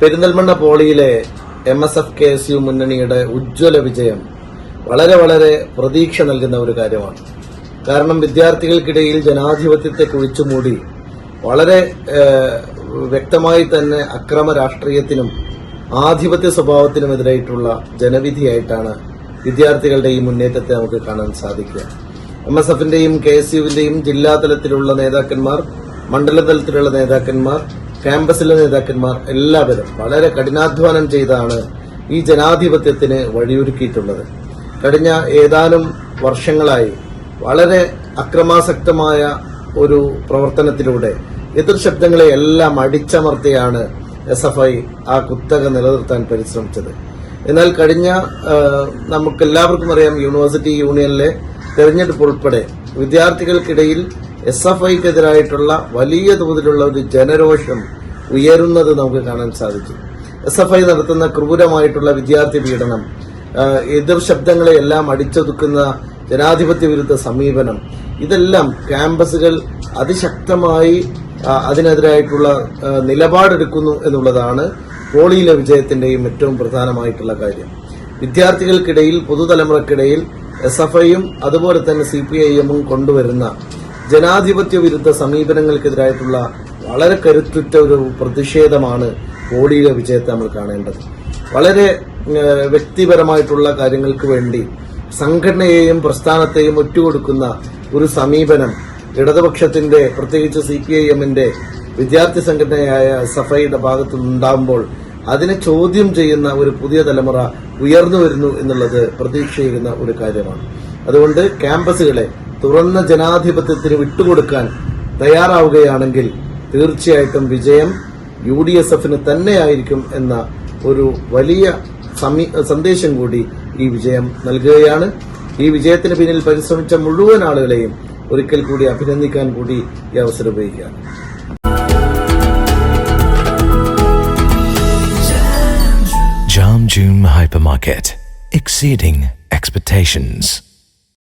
Perinthalmanna പോളിയിലെ M S F K S U മുന്നണിയുടെ ഉജ്ജ്വല വിജയം വളരെ വളരെ പ്രതീക്ഷ നൽകുന്ന ഒരു കാര്യമാണ്. കാരണം വിദ്യാർത്ഥികൾക്കിടയിൽ ജനാധിപത്യത്തെ കുഴിച്ചുമൂടി വളരെ വ്യക്തമായി തന്നെ അക്രമ രാഷ്ട്രീയത്തിനും ആധിപത്യ സ്വഭാവത്തിനുമെതിരായിട്ടുള്ള ജനവിധിയായിട്ടാണ് വിദ്യാർത്ഥികളുടെ ഈ മുന്നേറ്റത്തെ നമുക്ക് കാണാൻ സാധിക്കുക. എം എസ് എഫിന്റെയും കെ എസ് യുവിന്റെയും ജില്ലാ തലത്തിലുള്ള നേതാക്കന്മാർ മണ്ഡലതലത്തിലുള്ള നേതാക്കന്മാർ ക്യാമ്പസിലെ നേതാക്കന്മാർ എല്ലാവരും വളരെ കഠിനാധ്വാനം ചെയ്താണ് ഈ ജനാധിപത്യത്തിന് വഴിയൊരുക്കിയിട്ടുള്ളത്. കഴിഞ്ഞ ഏതാനും വർഷങ്ങളായി വളരെ അക്രമാസക്തമായ ഒരു പ്രവർത്തനത്തിലൂടെ എതിർ ശബ്ദങ്ങളെ എല്ലാം അടിച്ചമർത്തിയാണ് എസ് എഫ് ഐ ആ കുത്തക നിലനിർത്താൻ പരിശ്രമിച്ചത്. എന്നാൽ കഴിഞ്ഞ നമുക്ക് നമുക്കെല്ലാവർക്കും അറിയാം യൂണിവേഴ്സിറ്റി യൂണിയനിലെ തെരഞ്ഞെടുപ്പ് ഉൾപ്പെടെ വിദ്യാർത്ഥികൾക്കിടയിൽ എസ് എഫ് ഐക്കെതിരായിട്ടുള്ള വലിയ തോതിലുള്ള ഒരു ജനരോഷം ഉയരുന്നത് നമുക്ക് കാണാൻ സാധിച്ചു. എസ് എഫ് ഐ നടത്തുന്ന ക്രൂരമായിട്ടുള്ള വിദ്യാർത്ഥി പീഡനം എതിർ ശബ്ദങ്ങളെയെല്ലാം അടിച്ചൊതുക്കുന്ന ജനാധിപത്യ വിരുദ്ധ സമീപനം ഇതെല്ലാം ക്യാമ്പസുകൾ അതിശക്തമായി അതിനെതിരായിട്ടുള്ള നിലപാടെടുക്കുന്നു എന്നുള്ളതാണ് പോളിയിലെ വിജയത്തിന്റെയും ഏറ്റവും പ്രധാനമായിട്ടുള്ള കാര്യം. വിദ്യാർത്ഥികൾക്കിടയിൽ പുതുതലമുറക്കിടയിൽ എസ് എഫ് ഐയും അതുപോലെ തന്നെ സി പി ഐ എമ്മും കൊണ്ടുവരുന്ന ജനാധിപത്യ വിരുദ്ധ സമീപനങ്ങൾക്കെതിരായിട്ടുള്ള വളരെ കരുത്തുറ്റ ഒരു പ്രതിഷേധമാണ് കോടിയിലെ വിജയത്തെ നമ്മൾ കാണേണ്ടത്. വളരെ വ്യക്തിപരമായിട്ടുള്ള കാര്യങ്ങൾക്ക് വേണ്ടി സംഘടനയെയും പ്രസ്ഥാനത്തെയും ഒറ്റുകൊടുക്കുന്ന ഒരു സമീപനം ഇടതുപക്ഷത്തിന്റെ പ്രത്യേകിച്ച് സി പി ഐ എമ്മിന്റെ വിദ്യാർത്ഥി സംഘടനയായ സഫയുടെ ഭാഗത്തു നിന്നുണ്ടാകുമ്പോൾ അതിനെ ചോദ്യം ചെയ്യുന്ന ഒരു പുതിയ തലമുറ ഉയർന്നു വരുന്നു എന്നുള്ളത് പ്രതീക്ഷിക്കുന്ന ഒരു കാര്യമാണ്. അതുകൊണ്ട് ക്യാമ്പസുകളെ തുറന്ന ജനാധിപത്യത്തിന് വിട്ടുകൊടുക്കാൻ തയ്യാറാവുകയാണെങ്കിൽ തീർച്ചയായിട്ടും വിജയം യു ഡി എസ് എഫിന് തന്നെയായിരിക്കും എന്ന ഒരു വലിയ സന്ദേശം കൂടി ഈ വിജയം നൽകുകയാണ്. ഈ വിജയത്തിന് പിന്നിൽ പരിശ്രമിച്ച മുഴുവൻ ആളുകളെയും ഒരിക്കൽ കൂടി അഭിനന്ദിക്കാൻ കൂടി ഈ അവസരം ഉപയോഗിക്കുകയാണ്.